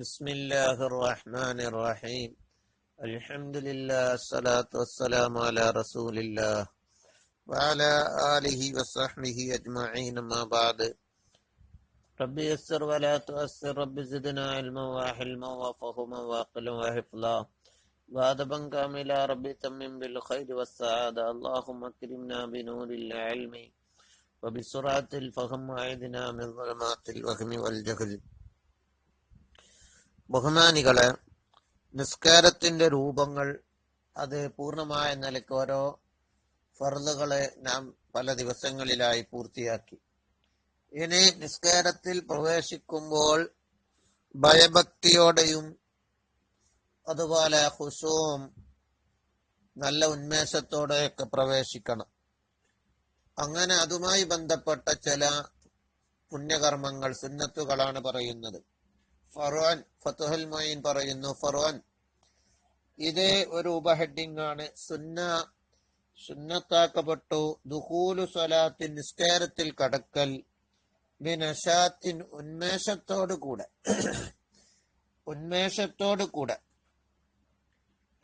بسم الله الرحمن الرحيم. الحمد لله الصلاة والسلام على رسول الله وعلى آله وصحبه أجمعين ما بعد. رب يسر ولا تؤسر رب زدنا علما وحلما وفهما وعقلا وحفظا. وأدبا كاملا رب تمم بالخير والسعادة. اللهم اكرمنا بنور العلم وبسرعة الفهم وعيدنا من ظلمات الوهم والجهل. ബഹുമാനികളെ നിസ്കാരത്തിന്റെ രൂപങ്ങൾ അത് പൂർണമായ നിലയ്ക്ക് ഓരോ ഫർദുകളെ നാം പല ദിവസങ്ങളിലായി പൂർത്തിയാക്കി. ഇനി നിസ്കാരത്തിൽ പ്രവേശിക്കുമ്പോൾ ഭയഭക്തിയോടെയും അതുപോലെ ഹുസവും നല്ല ഉന്മേഷത്തോടെയൊക്കെ പ്രവേശിക്കണം. അങ്ങനെ അതുമായി ബന്ധപ്പെട്ട ചില പുണ്യകർമ്മങ്ങൾ സുന്നത്തുകളാണ് പറയുന്നത്. ഫറോൻ ഫത്തുഹൽ മൊയിൻ പറയുന്നു ഫറോൻ ഇത് ഒരു ഉപഹെഡിംഗ് ആണ് സുന്ന സുന്നത്താക്കപ്പെട്ടു. ദുഹൂലു സ്വലാത്തിൻ നിസ്കാരത്തിൽ കടക്കൽ. ബിനഷാത്തിൻ ഉന്മേഷത്തോടു കൂടെ. ഉന്മേഷത്തോടു കൂടെ.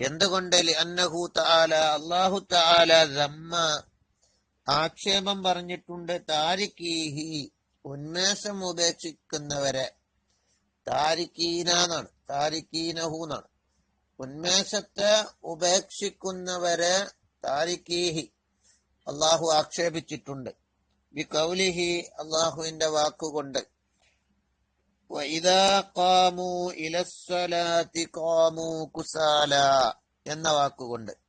എന്തുകൊണ്ട്? അന്നഹു താല അള്ളാഹു താല ദമ്മ. ആക്ഷേപം പറഞ്ഞിട്ടുണ്ട് താരിഖീഹി ഉന്മേഷം ഉപേക്ഷിക്കുന്നവരെ. താരിക്കീന എന്നാണ് താരിക്കീനഹു എന്നാണ് ഉന്മേഷത്തെ ഉപേക്ഷിക്കുന്നവരെ താരിക്കീഹി അള്ളാഹു ആക്ഷേപിച്ചിട്ടുണ്ട്. വി കൗലിഹി അള്ളാഹുവിന്റെ വാക്കുകൊണ്ട് എന്ന വാക്കുകൊണ്ട്.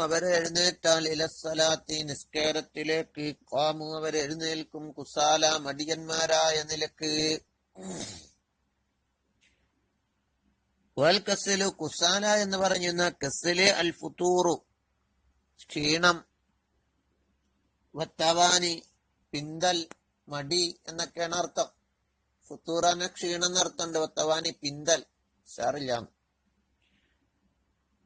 അവരെ എഴുന്നേറ്റാൽ ഇലസ്സലാത്തി നിസ്കാരത്തിലേക്ക്. കാമു എഴുന്നേൽക്കും. കുസാല മടിയന്മാരായ നിലയ്ക്ക്. വൽ കസിലു കുസാല എന്ന് പറയുന്ന കസിലെ അൽ ഫുത്തൂറു ക്ഷീണം വത്തവാനി പിന്തൽ മടി എന്നൊക്കെയാണ് അർത്ഥം. ഫുത്തൂറാന ക്ഷീണം എന്നർത്ഥമുണ്ട്. വത്തവാനി പിന്തൽ. സാറില്ല.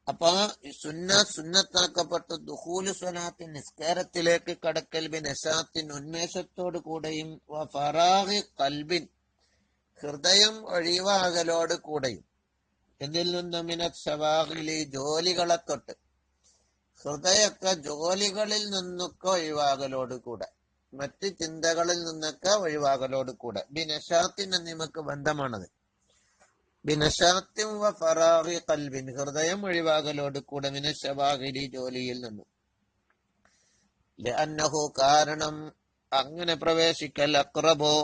അപ്പൊ സുന്ന സുന്നത്താക്കപ്പെട്ട ദുഹൂൽ സ്വലാത്തിൻ നിസ്കാരത്തിലേക്ക് കടക്കൽ ബിൻ നശാത്തിൻ ഉന്മേഷത്തോടു കൂടെയും ഫറാഹി കൽബിൻ ഹൃദയം ഒഴിവാകലോട് കൂടെയും. എന്നിൽ നിന്നും മിനത് ഷവാഹിലി ജോലികളെ തൊട്ട് ഹൃദയൊക്കെ ജോലികളിൽ നിന്നൊക്കെ ഒഴിവാകലോട് കൂടെ. മറ്റ് ചിന്തകളിൽ നിന്നൊക്കെ ഒഴിവാകലോട് കൂടെ. ബിനശാത്തിന് നമുക്ക് ബന്ധമാണത്. കൽബിൻ ഹൃദയം ഒഴിവാകലോട് കൂടെ മിനശവാഹിരി ജോലിയിൽ നിന്നും. ലഅന്നഹു കാരണം അങ്ങനെ പ്രവേശിക്കൽ അക്രബോ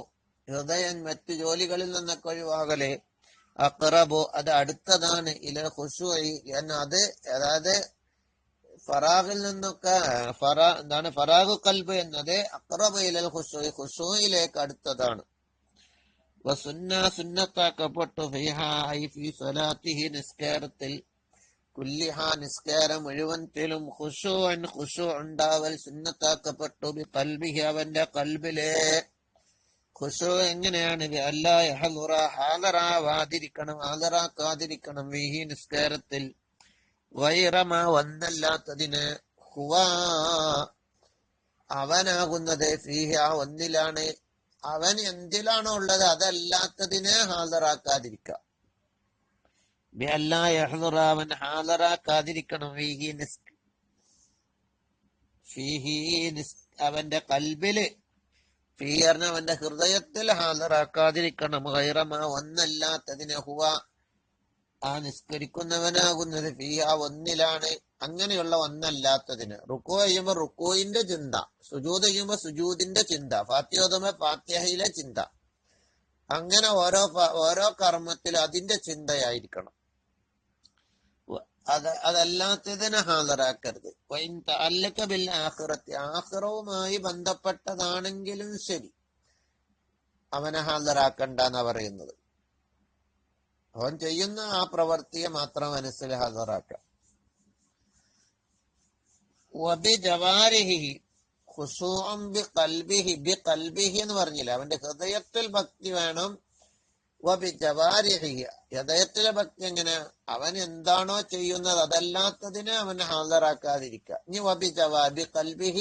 ഹൃദയം മറ്റു ജോലികളിൽ നിന്നൊക്കെ ഒഴിവാകലേ അക്രബോ അത് അടുത്തതാണ് ഇല ഹുഷുയി എന്ന് അത് അതായത് ഫറാഖിൽ നിന്നൊക്കെ ഫറാ എന്താണ് ഫറാഖു കൽബ് എന്നത് അക്രബ് ഇലൽ ഹുഷുയി ഹുഷുയിലേക്ക് അടുത്തതാണ്. വസുന്ന സുന്നത്താക്കപ്പെട്ടു. ഫിഹായി നിസ്കാരത്തിൽ. കുല്ലിഹ നിസ്കാരം മുഴുവൻത്തിലും ഖുഷു അൻ ഖുഷു ഉണ്ടാവൽ സുന്നത്താക്കപ്പെട്ടു. ബി കൽബിഹി അവന്റെ കൽബിലെ. ഖുഷു എങ്ങനെയാണ്? അല്ലാ യഹ്ലുറ ഹാദറാക്കാതിരിക്കണം വിഹി നിസ്കാരത്തിൽ. വൈറമ വന്നല്ലാത്തതിന് ഹുവാ അവനാകുന്നത് ഫിഹ ഒന്നിലാണ്. അവൻ എന്തിലാണോ ഉള്ളത് അതല്ലാത്തതിനെ ഹാജറാക്കാതിരിക്കുക അവൻ ഹാജറാക്കാതിരിക്കണം ഫീഹി ഫീഹി അവന്റെ കൽബിൽ. അവന്റെ ഹൃദയത്തിൽ ഹാജറാക്കാതിരിക്കണം ഹൈറമ ഒന്നല്ലാത്തതിനെ ഹുവ. ആ നിസ്കരിക്കുന്നവനാകുന്നത് ഫിയ ഒന്നിലാണ്. അങ്ങനെയുള്ള ഒന്നല്ലാത്തതിന്. റുക്കോ ചെയ്യുമ്പോ റുക്കോയിന്റെ ചിന്ത സുജൂത് ചെയ്യുമ്പോ സുജൂതിന്റെ ചിന്ത ഫാത്യോദമ ഫാത്യഹയിലെ ചിന്ത. അങ്ങനെ ഓരോ ഓരോ കർമ്മത്തിൽ അതിന്റെ ചിന്തയായിരിക്കണം. അത് അതല്ലാത്തതിനെ ഹാജരാക്കരുത്. അല്ലക്ക ബിൽ ആഹ്റത്തി ആഹ്റവുമായി ബന്ധപ്പെട്ടതാണെങ്കിലും ശരി. അവനെ ഹാജരാക്കണ്ടെന്നാ പറയുന്നത്. അവൻ ചെയ്യുന്ന ആ പ്രവൃത്തിയെ മാത്രം മനസ്സിൽ ഹാജരാക്കാം. എന്ന് പറഞ്ഞില്ല? അവന്റെ ഹൃദയത്തിൽ ഭക്തി വേണം. വബി ജവാരിഹി ഹൃദയത്തിലെ ഭക്തി എങ്ങനെ? അവൻ എന്താണോ ചെയ്യുന്നത് അതല്ലാത്തതിനെ അവൻ ഹാജരാക്കാതിരിക്കുക. ഇനി വബി ജവാബി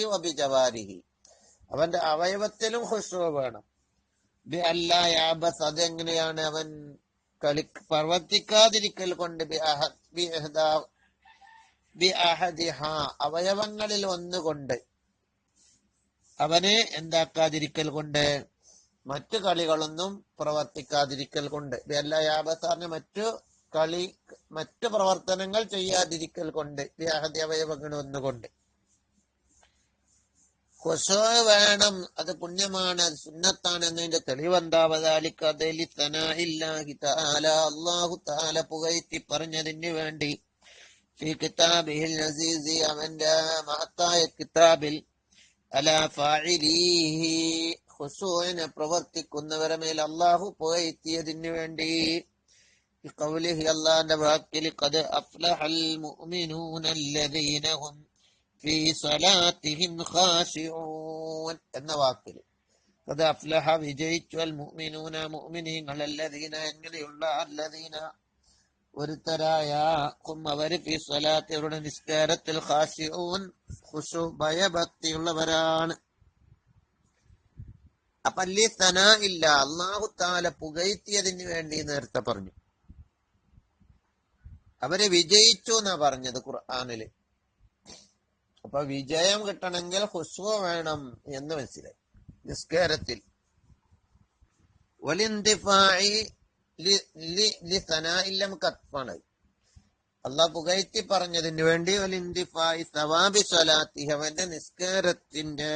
വബി ജവാരിഹി അവന്റെ അവയവത്തിലും ഹുസു വേണം. ബി അല്ലാ യാബസ് അതെങ്ങനെയാണ് അവൻ കളി പ്രവർത്തിക്കാതിരിക്കൽ കൊണ്ട് ബി ബി ബി അഹദിഹ അവയവങ്ങളിൽ ഒന്നുകൊണ്ട്. അവനെ എന്താക്കാതിരിക്കൽ കൊണ്ട്? മറ്റു കളികളൊന്നും പ്രവർത്തിക്കാതിരിക്കൽ കൊണ്ട്. അല്ല യാബസാറിന് മറ്റു കളി മറ്റു പ്രവർത്തനങ്ങൾ ചെയ്യാതിരിക്കൽ കൊണ്ട് അഹദി അവയവങ്ങൾ ഒന്നുകൊണ്ട്. കൊസോ വേണം അത് പുണ്യമാണ് അത് സുന്നത്താണ് എന്നതിന്റെ തെളിവെന്താവതാലിക്ക് പുകഴ്ത്തി പറഞ്ഞതിന് വേണ്ടി ഫി കിതാബിഹിൽ അസീസി അവന്റെ മഹത്തായ കിതാബിൽ അല ഫാഇലീഹി ഖുശൂഇനെ പ്രവർത്തിക്കുന്നവരെ മേൽ അല്ലാഹു പുകഴ്ത്തിയതിന് വേണ്ടി بقوله الله واكل قد أفلح المؤمنون الذين هم في صلاتهم خاشعون എന്ന വാക്കിൽ قد أفلح വിജയിച്ചു المؤمنون മുഅ്മിനീങ്ങൾ الذين എങ്ങനെയുള്ള الذين ഒരുത്തരായ അവർ അവരുടെ നിസ്കാരത്തിൽ ഭയഭക്തിയുള്ളവരാണ്. അപ്പൊ അല്ലേ തന ഇല്ല അള്ളാഹു താല പുകഴ്ത്തിയതിന് വേണ്ടി നേരത്തെ പറഞ്ഞു. അവർ വിജയിച്ചു എന്നാ പറഞ്ഞത് ഖുർആാനിൽ. അപ്പൊ വിജയം കിട്ടണമെങ്കിൽ ഹുസ്വ വേണം എന്ന് മനസ്സിലായി. നിസ്കാരത്തിൽ. ലിസനായില്ലം അള്ളാഹ് പുകഴ്ത്തി പറഞ്ഞതിന് വേണ്ടി വലിന്തിഫായി സവാബി അവന്റെ നിസ്കാരത്തിന്റെ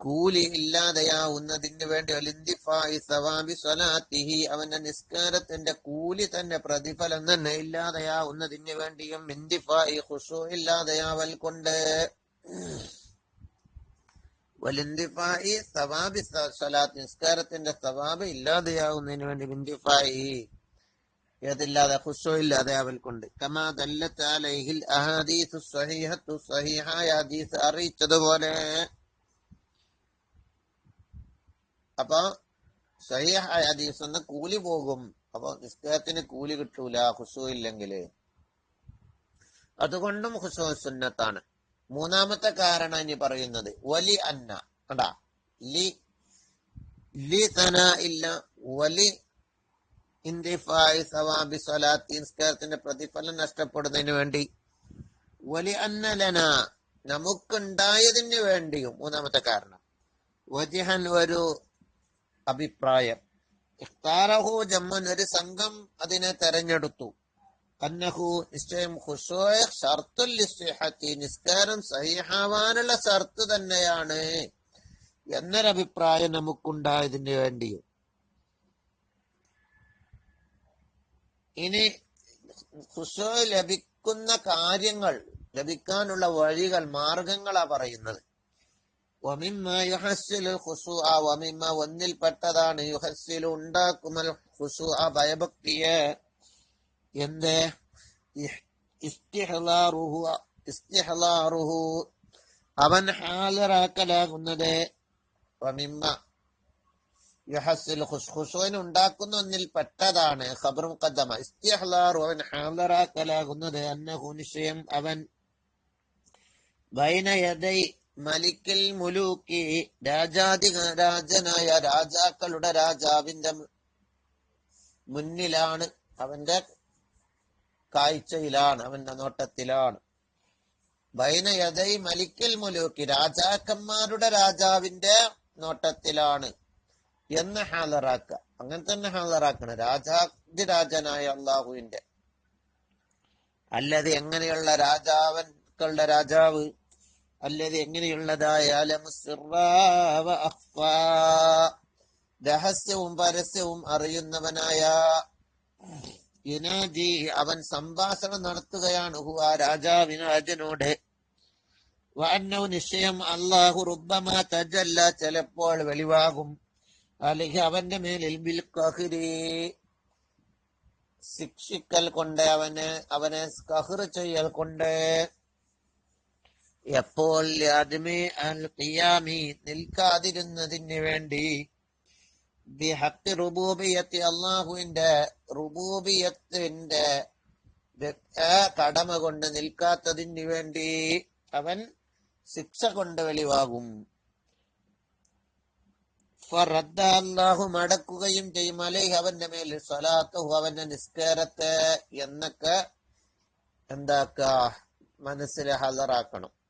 കൂലി ഇല്ലാതെയാവുന്നതിന് വേണ്ടി വലിന്തിഫായി സവാബി സ്വലാത്തിഹി അവന്റെ നിസ്കാരത്തിന്റെ കൂലി തന്നെ പ്രതിഫലം തന്നെ ഇല്ലാതെയാവുന്നതിന് വേണ്ടിയും ഇന്തിഫായി ഖുശൂ ഇല്ലാതെയാവൽ കൊണ്ട്. വലിന്തിഫായി സവാബി സലാത്ത് നിസ്കാരത്തിന്റെ സവാബ് ഇല്ലാതെയാവുന്നതിന് വേണ്ടി വിന്തിഫായി ഏതില്ലാതെ ഹുസോ ഇല്ലാതെ അവൽ കമാ ദല്ലത്ത് അലൈഹിൽ അഹാദീസു സ്വഹീഹത്തു സ്വഹീഹായ ഹദീസ് അറിയിച്ചതുപോലെ. അപ്പൊ സഹിഹായ ഹദീസ് ഒന്ന് കൂലി പോകും. അപ്പൊ നിസ്കാരത്തിന് കൂലി കിട്ടൂല ഖുശൂ ഇല്ലെങ്കിൽ. അതുകൊണ്ടും ഖുശൂ സുന്നത്താണ്. മൂന്നാമത്തെ കാരണം ഇനി പറയുന്നത് വലി അന്ന. കണ്ടാ? ലി ലി തന ഇല്ല വലി ഇന്തിഫായി സവാബി സ്വലാത്തി നിസ്കാരത്തിന്റെ പ്രതിഫലം നഷ്ടപ്പെടുന്നതിന് വേണ്ടി. വലി അന്നലന നമുക്കുണ്ടായതിന് വേണ്ടിയും മൂന്നാമത്തെ കാരണം. വജിഹൻ ഒരു അഭിപ്രായം. ഇഖ്താറഹു ജമ്മൻ ഒരു സംഘം അതിനെ തെരഞ്ഞെടുത്തു. അന്നഹു നിശ്ചയം ഖുശൂഅ് ഷർത്തുൽ ലിസ്സിഹത്തി നിസ്കാരം സഹിഹാവാനുള്ള ഷർത്ത് തന്നെയാണ് എന്നൊരഭിപ്രായം നമുക്കുണ്ടായതിന് വേണ്ടിയും. ഇനി ഖുശൂ ലഭിക്കുന്ന കാര്യങ്ങൾ ലഭിക്കാനുള്ള വഴികൾ മാർഗങ്ങളാ പറയുന്നത്. വമിമ്മ യുഹസ്സിലു ആ വമിമ്മ ഒന്നിൽപ്പെട്ടതാണ്. യുഹസ്സിലു ഉണ്ടാക്കുമൽ ആ ഭയഭക്തിയെ എന്ത്? ഇസ്തിഹ്ലാറുഹു അവൻ ഹാജരാക്കലാകുന്നത് വമിമ്മ. ഉണ്ടാക്കുന്ന ഒന്നിൽ പെട്ടതാണ്. ഖബറും മുഖദ്ദമ ഇസ്തിഹ്ലാറു അവൻ ഹാലറാക്കലാകുന്നത് അന്നഹു നിശ്ചയം അവൻ ബൈന യദൈ മലിക്കൽ മുലൂക്കി രാജാധി രാജനായ രാജാക്കളുടെ രാജാവിന്റെ മുന്നിലാണ് അവന്റെ കാഴ്ചയിലാണ് അവന്റെ നോട്ടത്തിലാണ്. ബൈന യദൈ മലിക്കൽ മുലൂക്കി രാജാക്കന്മാരുടെ രാജാവിന്റെ നോട്ടത്തിലാണ് എന്ന് ഹാലറാക്ക അങ്ങനെ തന്നെ ഹാലറാക്കണം. രാജാതിരാജനായ അള്ളാഹുവിന്റെ അല്ലത് എങ്ങനെയുള്ള രാജാവൻകളുടെ രാജാവ്? അല്ലത് എങ്ങനെയുള്ളതായ. രഹസ്യവും പരസ്യവും അറിയുന്നവനായ യുനാജി അവൻ സംഭാഷണം നടത്തുകയാണ്. ഹു ആ രാജാവിന് അജനോട് വഅന്നൗ നിശ്ചയം അള്ളാഹു റുബ്ബമ തജല്ല ചിലപ്പോൾ വെളിവാകും. അല്ലെങ്കിൽ അവന്റെ മേലിൽ ബിൽ ശിക്ഷിക്കൽ കൊണ്ട് അവന് അവനെ കഹിർ ചെയ്യൽ കൊണ്ട്. എപ്പോൾ അൽ ഖിയാമി നിൽക്കാതിരുന്നതിന് വേണ്ടി റുബൂബിയത്തി അള്ളാഹുവിന്റെ റുബൂബിയത്തിന്റെ കടമ കൊണ്ട് നിൽക്കാത്തതിന് വേണ്ടി അവൻ ശിക്ഷ കൊണ്ട് വെളിവാകും. അള്ളാഹു മടക്കുകയും ചെയ്യും. അലൈഹി അവന്റെ മേൽ സ്വലാത്തു അവന്റെ നിസ്കാരത്തെ എന്നൊക്കെ എന്താക്ക? മനസ്സിൽ ഹലറാക്കണം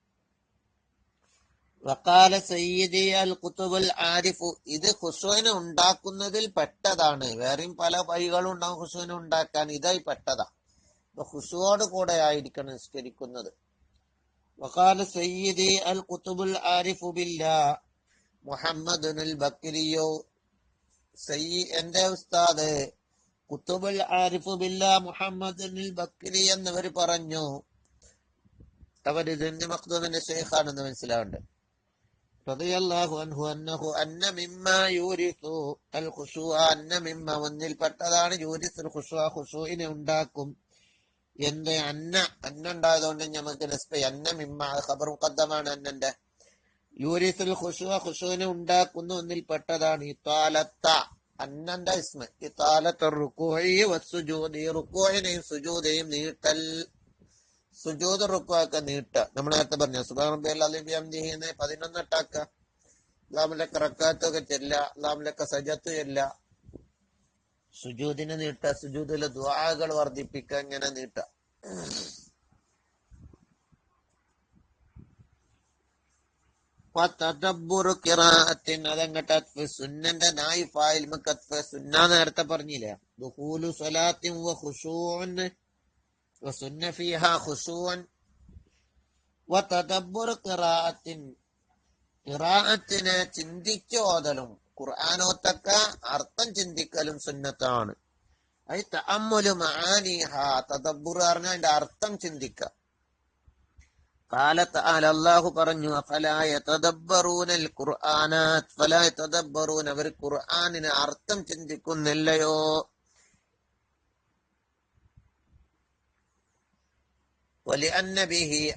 വക്കാല സയ്യിദി അൽ കുത്തുബുൽ ആരിഫു. ഇത് ഹുസ്വന ഉണ്ടാക്കുന്നതിൽ പെട്ടതാണ്. വേറെയും പല വഴികളും ഉണ്ടാവും ഹുസ്വന ഉണ്ടാക്കാൻ ഇതായി പെട്ടതാ. അപ്പൊ ഹുസുവോട് കൂടെ ആയിരിക്കണം നിസ്കരിക്കുന്നത്. വക്കാല സയ്യിദി അൽ കുത്തുബുൽ ആരിഫു ബില്ല മുഹമ്മദ് ബക്കിരിയോ. സയ്യി എന്റെ ഉസ്താദ് കുത്തുബുൽ ആരിഫു ബില്ല മുഹമ്മദ് ബക്കിരി എന്നവർ പറഞ്ഞു. അവർ ഇതിന്റെ മഖ്ദൂമിന്റെ ഷെയ്ഖാണെന്ന് മനസ്സിലാവുന്നുണ്ട് റളിയല്ലാഹു അൻഹു അന്നഹു അന്ന മിമ്മ യൂരിസു. അൽ ഖുശൂഅ അന്ന മിമ്മ ഒന്നിൽപ്പെട്ടതാണ് യൂരിസുൽ ഖുശൂഅ ഖുശൂഇനെ ഉണ്ടാക്കും. എന്ത് അന്ന? അന്ന ഉണ്ടായതുകൊണ്ട് നമുക്ക് നസ്ബ അന്ന മിമ്മ ഖബർ മുഖദ്ദമാണ് അന്നന്റെ. യൂരിസുൽ ഖുസു ഖുസുവിനെ ഉണ്ടാക്കുന്ന ഒന്നിൽപ്പെട്ടതാണ് ഇത്താലത്ത അന്നന്റെ ഇസ്മ. ഇത്താലത്ത റുക്കൂഇ വസ്സുജൂദി റുക്കൂഇനെയും സുജൂദയും നീട്ടൽ. സുജൂദ് റുക്കുവാക്ക നീട്ട. നമ്മൾ നേരത്തെ പറഞ്ഞു സുബാൻ പതിനൊന്നെട്ടാക്ക അള്ളാമിലൊക്കെ റക്കാത്തൊക്കെ ചെല്ല അള്ളാമിലൊക്കെ സജത്ത് ചെല്ല. സുജൂദിനെ നീട്ട സുജൂദിലെ ദ്വാകൾ വർദ്ധിപ്പിക്ക ഇങ്ങനെ നീട്ട. സുന്നന്റെ നായി നേരത്തെ പറഞ്ഞില്ലേ? وسن فيها خشوعا وتدبر قراءة ഖിറാഅത്തിനെ ചിന്തിച്ച് ഓതലും ഖുർആാനോത്തക്ക അർത്ഥം ചിന്തിക്കലും സുന്നത്താണ് അത് തഅമ്മുലു മആനിഹ തദബ്ബുർ പറഞ്ഞ അതിന്റെ അർത്ഥം ചിന്തിക്ക قال تعالى അല്ലാഹു പറഞ്ഞു അഫലാ യതദബ്ബറൂനൽ ഖുർആനാത് ഫലാ യതദബ്ബറൂന അവർ ഖുർആനിനെ അർത്ഥം ചിന്തിക്കുന്നില്ലയോ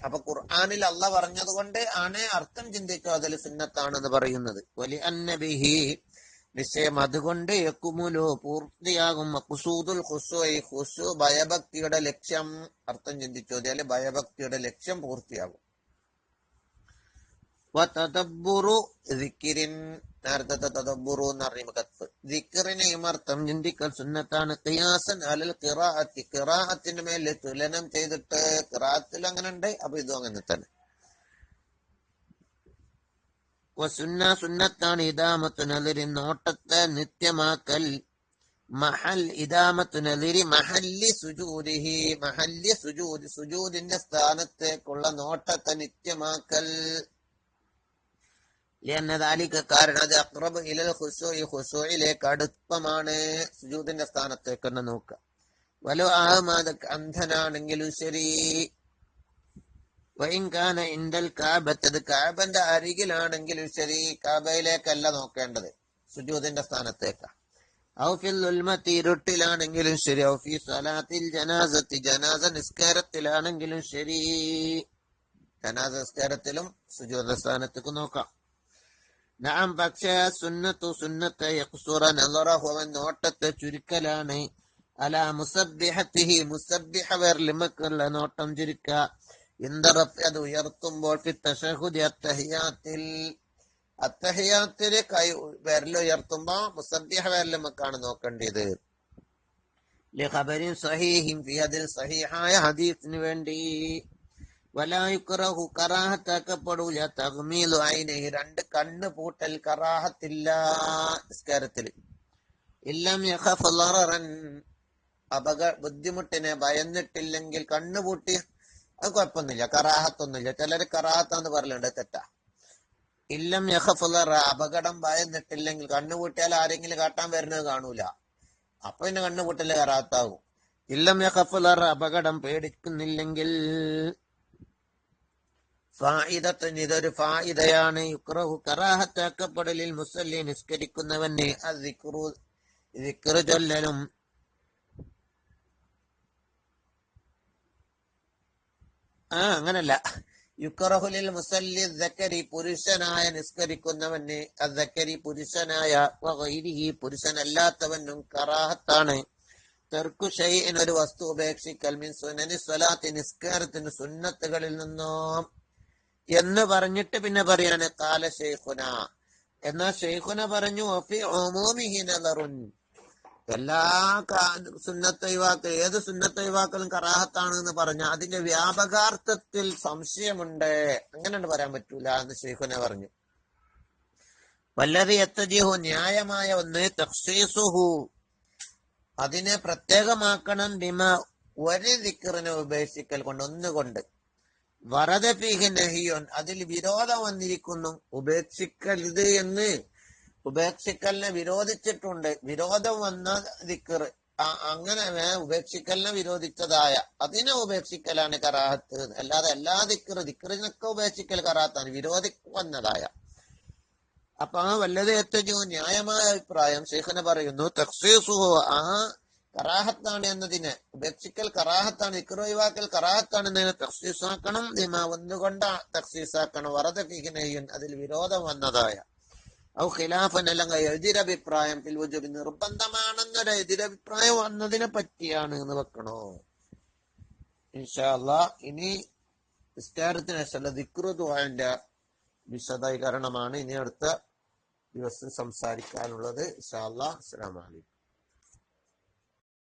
അപ്പൊ ഖുർആാനിൽ അല്ല പറഞ്ഞത് കൊണ്ട് ആണ് അർത്ഥം ചിന്തിച്ചോ അതിൽ സുന്നത്താണെന്ന് പറയുന്നത്. വലി അന്നബിഹി നിശ്ചയം അതുകൊണ്ട് യക്കുമുലു പൂർത്തിയാകും. മഖ്സൂദുൽ ഖുശൂഇ ഖുശൂ ഭയഭക്തിയുടെ ലക്ഷ്യം അർത്ഥം ചിന്തിച്ചോ. അല്ലെ ഭയഭക്തിയുടെ ലക്ഷ്യം പൂർത്തിയാകും. നേരത്തെ തദബ്ബുറു എന്ന് പറഞ്ഞ കത്ത്. ദിക്കറിനെ അർത്ഥം ചിന്തിക്കൽ സുന്നത്താണ്. ഖിയാസൻ അലൽ ഖിറാഅത്തി. ഖിറാഅത്തിന്റെ മേൽ തുലനം ചെയ്തിട്ട് ഖിറാഅത്തിൽ അങ്ങനെ ഉണ്ട് അപ്പൊ ഇതും അങ്ങനെ തന്നെ. വസുന്ന സുന്നത്താണ് ഇദാമത്തു നദിരി. നോട്ടത്തെ നിത്യമാക്കൽ മഹൽ ഇദാമത്തു നദിരി മഹല്ലി സുജൂദിഹി. മഹല്ലി സുജൂദ് സുജൂദിന്റെ സ്ഥാനത്തേക്കുള്ള നോട്ടത്തെ നിത്യമാക്കൽ ലിയന്ന ദാലിക കാരണം അത് ഇലൽ ഹുസോ ഈ ഹുസോയിലേക്ക് അടുപ്പമാണ് സുജൂദിന്റെ സ്ഥാനത്തേക്കൊന്ന് നോക്കുക. വലോ ആഹ്മാദക് അന്ധനാണെങ്കിലും ശരി. വൈങ്കാന ഇണ്ടൽ കാബത്തത് കാബന്റെ അരികിലാണെങ്കിലും ശരി. കാബയിലേക്കല്ല നോക്കേണ്ടത് സുജൂദിന്റെ സ്ഥാനത്തേക്കാ ഔഫിൽ ഉൽമത്തി ഇരുട്ടിലാണെങ്കിലും ശരി. ഔഫി സലാത്തിൽ ജനാസത്തി ജനാസ നിസ്കാരത്തിലാണെങ്കിലും ശരി. ജനാസ നിസ്കാരത്തിലും സുജൂദ സ്ഥാനത്തേക്ക് നോക്കാം. നഅം പക്ഷേ സുന്നത്തു സുന്നത്തെ യഖ്സുറ നല്ലറഹുവൻ നോട്ടത്തെ ചുരുക്കലാണ്. അല മുസബ്ബിഹത്തിഹി മുസബ്ബിഹ വേർലിമക്കുള്ള നോട്ടം ചുരുക്ക. ഇന്ദറഫ് അത് ഉയർത്തുമ്പോൾ ഫി തശഹുദി അത്തഹിയാത്തിൽ. അത്തഹിയാത്തിൽ കൈ വിരലുയർത്തുമ്പോ മുസബ്ബിഹ വേർലിമക്കാണ് നോക്കേണ്ടത്. ലിഖബരിൻ സഹീഹിം ഫി അതിൽ സഹീഹായ ഹദീസിന് വേണ്ടി. വലായുക്കറഹു കറാഹത്താക്കപ്പെടൂല. തഗ്മീലു ഈ രണ്ട് കണ്ണ് പൂട്ടൽ കറാഹത്തില്ല നിസ്കാരത്തിൽ. ഇല്ലം യഖഫ് ലററൻ അപക ബുദ്ധിമുട്ടിനെ ഭയന്നിട്ടില്ലെങ്കിൽ കണ്ണ് പൂട്ടി അത് കുഴപ്പമൊന്നുമില്ല. കറാഹത്തൊന്നുമില്ല. ചിലര് കറാഹത്താന്ന് പറയലുണ്ട് തെറ്റാ. ഇല്ലം യഹഫുലറ ലറ അപകടം ഭയന്നിട്ടില്ലെങ്കിൽ കണ്ണ് പൂട്ടിയാൽ ആരെങ്കിലും കാട്ടാൻ വരുന്നത് കാണൂല. അപ്പൊ പിന്നെ കണ്ണ് പൂട്ടൽ കറാഹത്താകും ഇല്ലം യഹഫുലറ ലറ അപകടം പേടിക്കുന്നില്ലെങ്കിൽ ഫായിദത്തിന് ഇതൊരു ഫായിദയാണ്. യുക്രഹു കറാഹത്താക്കപ്പെടലിൽ മുസല്ലി നിസ്കരിക്കുന്നവന് ദിക്റ് ചൊല്ലലും. ആ അങ്ങനല്ല. യുക്രഹുലിൽ മുസല്ലി ദക്കരി പുരുഷനായ നിസ്കരിക്കുന്നവന് അക്കരി പുരുഷനായ പുരുഷനല്ലാത്തവനും കറാഹത്താണ്. തെർക്കു എന്നൊരു ഒരു വസ്തു ഉപേക്ഷിക്കൽ മീൻസ് സ്വലാത്തി നിസ്കാരത്തിന് സുന്നത്തുകളിൽ നിന്നും എന്ന് പറഞ്ഞിട്ട് പിന്നെ പറയാണ് കാല ഷെയ്ഖുന എന്നാ ഷെയ്ഖുന പറഞ്ഞു. എല്ലാ സുന്നത്ത് ഏത് സുന്നത്ത് കറാഹത്താണ് എന്ന് പറഞ്ഞ അതിന്റെ വ്യാപകാർത്ഥത്തിൽ സംശയമുണ്ട്. അങ്ങനെയാണ് പറയാൻ പറ്റൂല എന്ന് ഷെയ്ഖുന പറഞ്ഞു. വല്ലത് എത്തജിഹു ന്യായമായ ഒന്ന് തക്സീസുഹു അതിനെ പ്രത്യേകമാക്കണം ബിമ ഒരു ദിക്കറിനെ ഉപേക്ഷിക്കൽ കൊണ്ട് ഒന്നുകൊണ്ട്. വറദഫീഹി നഹിയോൻ അതിൽ വിരോധം വന്നിരിക്കുന്നു. ഉപേക്ഷിക്കരുത് എന്ന് ഉപേക്ഷിക്കലിനെ വിരോധിച്ചിട്ടുണ്ട്. വിരോധം വന്ന ദിക്കർ അങ്ങനെ ഉപേക്ഷിക്കലിനെ വിരോധിച്ചതായ അതിനെ ഉപേക്ഷിക്കലാണ് കറാഹത്ത്. അല്ലാതെ എല്ലാ ദിക്കർ ദിക്കറിനൊക്കെ ഉപേക്ഷിക്കൽ കറാത്താണ് വിരോധി വന്നതായ. അപ്പൊ ആ വല്ലത് എത്തജു ന്യായമായ അഭിപ്രായം ശേഖന പറയുന്നു തക്സീസുഹോ ആ കറാഹത്താണ് എന്നതിന്. ഉപേക്ഷിക്കൽ കറാഹത്താണ് ഇക്രോയിവാക്കൽ കറാഹത്താണ് എന്നതിനെ തക്സീസാക്കണം നിമ ഒന്നുകൊണ്ട തക്സീസാക്കണം ഫിഹിനയ്യൻ അതിൽ വിരോധം വന്നതായ. ഔ ഖിലാഫൻ അല്ലെങ്കിൽ എതിരഭിപ്രായം പിൽവുജുബി നിർബന്ധമാണെന്നൊരു എതിരഭിപ്രായം വന്നതിനെ പറ്റിയാണ് എന്ന് വെക്കണോ? ഇൻഷാല്ല ഇനി നിസ്കാരത്തിന് ശേഷമുള്ള ദിക്റുദ്വാന്റെ വിശദീകരണമാണ് ഇനി അടുത്ത ദിവസം സംസാരിക്കാനുള്ളത്. ഇൻഷാല്ല അസ്സാം അലൈക്കും.